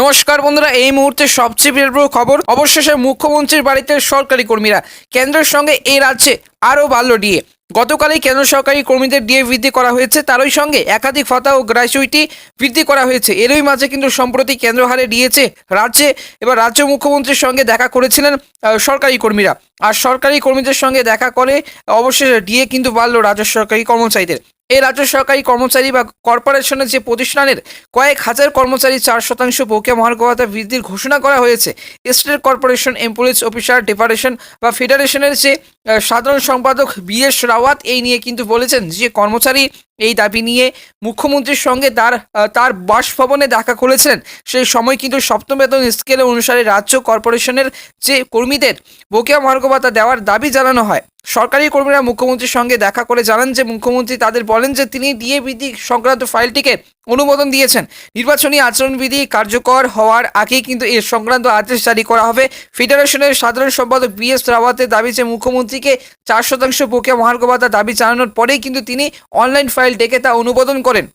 নমস্কার বন্ধুরা, এই মুহূর্তে সবচেয়ে বড় খবর, অবশেষে মুখ্যমন্ত্রীর বাড়িতে সরকারি কর্মীরা, কেন্দ্রের সঙ্গে এই রাজ্যে আরও বাড়ল ডিএ। গতকালই কেন্দ্র সরকারি কর্মীদের ডিএ বৃদ্ধি করা হয়েছে, তারই সঙ্গে একাধিক ভাতা ও গ্র্যাচুইটি বৃদ্ধি করা হয়েছে। এরই মাঝে কিন্তু সম্প্রতি কেন্দ্র হারে দিয়েছে রাজ্যে, এবার রাজ্য মুখ্যমন্ত্রীর সঙ্গে দেখা করেছিলেন সরকারি কর্মীরা। আর সরকারি কর্মীদের সঙ্গে দেখা করে অবশেষে ডিএ কিন্তু বাড়লো রাজ্য সরকারি কর্মচারীদের। এই রাজ্য সরকারি কর্মচারী বা কর্পোরেশনের যে প্রতিষ্ঠানের কয়েক হাজার কর্মচারী চার শতাংশ বকেয়া মহার্গতা বৃদ্ধির ঘোষণা করা হয়েছে, স্টেট কর্পোরেশন এমপ্লয়িজ অফিসার ডেপারেশন বা ফেডারেশনের যে সাধারণ সম্পাদক বিএস রাওয়াত, এই নিয়ে কিন্তু বলেছেন যে কর্মচারী এই দাবি নিয়ে মুখ্যমন্ত্রীর সঙ্গে তার তার বাসভবনে দেখা করেছিলেন। সেই সময় কিন্তু সপ্তম বেতন স্কেল অনুসারে রাজ্য কর্পোরেশনের যে কর্মীদের বকেয়া মার্গবাতা দেওয়ার দাবি জানানো হয়। সরকারি কর্মীরা মুখ্যমন্ত্রীর সঙ্গে দেখা করে জানান যে, মুখ্যমন্ত্রী তাদের বলেন যে, তিনি ডিএ বৃদ্ধি সংক্রান্ত ফাইলটিকে অনুমোদন দিয়েছেন। নির্বাচনী আচরণবিধি কার্যকর হওয়ার আগেই কিন্তু এর সংক্রান্ত আদেশ জারি করা হবে। ফেডারেশনের সাধারণ সম্পাদক বি এস রাওয়াতের দাবি যে মুখ্যমন্ত্রীকে চার শতাংশ বকেয়া মহার্ঘ দাবি জানানোর পরেই কিন্তু তিনি অনলাইন ফাইল ডেকে তা অনুমোদন করেন।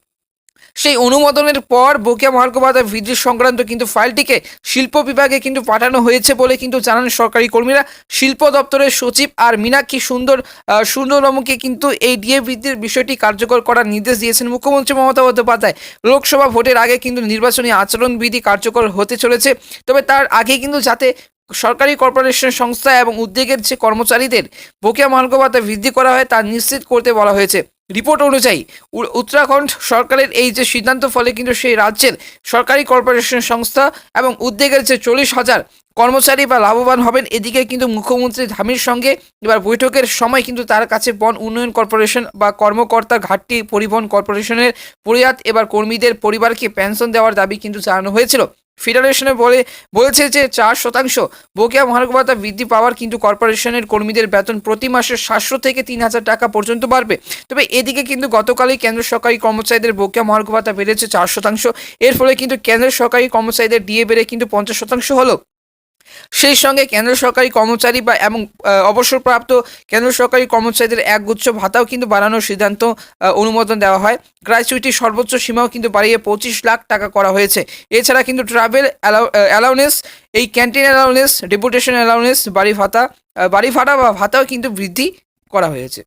সেই অনুমোদনের পর বকেয়া মহার্ঘ ভাতা বৃদ্ধি সংক্রান্ত কিন্তু ফাইলটিকে শিল্প বিভাগে কিন্তু পাঠানো হয়েছে বলে কিন্তু জানান সরকারি কর্মীরা। শিল্প দপ্তরের সচিব আর মীনাক্ষী সুন্দর সুন্দরমকে কিন্তু এই ডিএ বৃদ্ধির বিষয়টি কার্যকর করার নির্দেশ দিয়েছেন মুখ্যমন্ত্রী মমতা বন্দ্যোপাধ্যায়। লোকসভা ভোটের আগে কিন্তু নির্বাচনী আচরণবিধি কার্যকর হতে চলেছে। তবে তার আগে কিন্তু যাতে সরকারি কর্পোরেশন সংস্থা এবং উদ্যোগের যে কর্মচারীদের বকেয়া মহার্ঘ বৃদ্ধি করা হয় তা নিশ্চিত করতে বলা হয়েছে। রিপোর্ট অনুযায়ী উত্তরাখণ্ড সরকারের এই যে সিদ্ধান্ত, ফলে কিন্তু সেই রাজ্যের সরকারি কর্পোরেশন সংস্থা এবং উদ্যোগের যে চল্লিশ হাজার কর্মচারী বা লাভবান হবেন, এদিকে কিন্তু মুখ্যমন্ত্রী ধামির সঙ্গে এবার বৈঠকের সময় কিন্তু তার কাছে বন উন্নয়ন কর্পোরেশন বা কর্মকর্তা ঘাটতি পরিবহন কর্পোরেশনের পরিয়াত এবার কর্মীদের পরিবারকে পেনশন দেওয়ার দাবি কিন্তু জানানো হয়েছিল। ফেডারেশনে বলে, বলেছে যে চার শতাংশ বকেয়া ভাতা বৃদ্ধি পাওয়ার কিন্তু কর্পোরেশনের কর্মীদের বেতন প্রতি মাসে সাতশো থেকে তিন হাজার টাকা পর্যন্ত বাড়বে। তবে এদিকে কিন্তু গতকালই কেন্দ্র সরকারি কর্মচারীদের বকেয়া ভাতা বেড়েছে চার শতাংশ। এর ফলে কিন্তু কেন্দ্রের সরকারি কর্মচারীদের ডিএ বেড়ে কিন্তু পঞ্চাশ শতাংশ হলো। সেই সঙ্গে কেন্দ্র সরকারি কর্মচারী বা এবং অবসরপ্রাপ্ত কেন্দ্র সরকারি কর্মচারীদের একগুচ্ছ ভাতাও কিন্তু বাড়ানোর সিদ্ধান্ত অনুমোদন দেওয়া হয়। গ্র্যাচুইটির সর্বোচ্চ সীমাও কিন্তু বাড়িয়ে পঁচিশ লাখ টাকা করা হয়েছে। এছাড়া কিন্তু ট্রাভেল অ্যালাউনেস এই ক্যান্টিন অ্যালাউনেস ডেপুটেশন অ্যালাউনেস বাড়ি ভাতা বাড়ি ভাড়া বা ভাতাও কিন্তু বৃদ্ধি করা হয়েছে।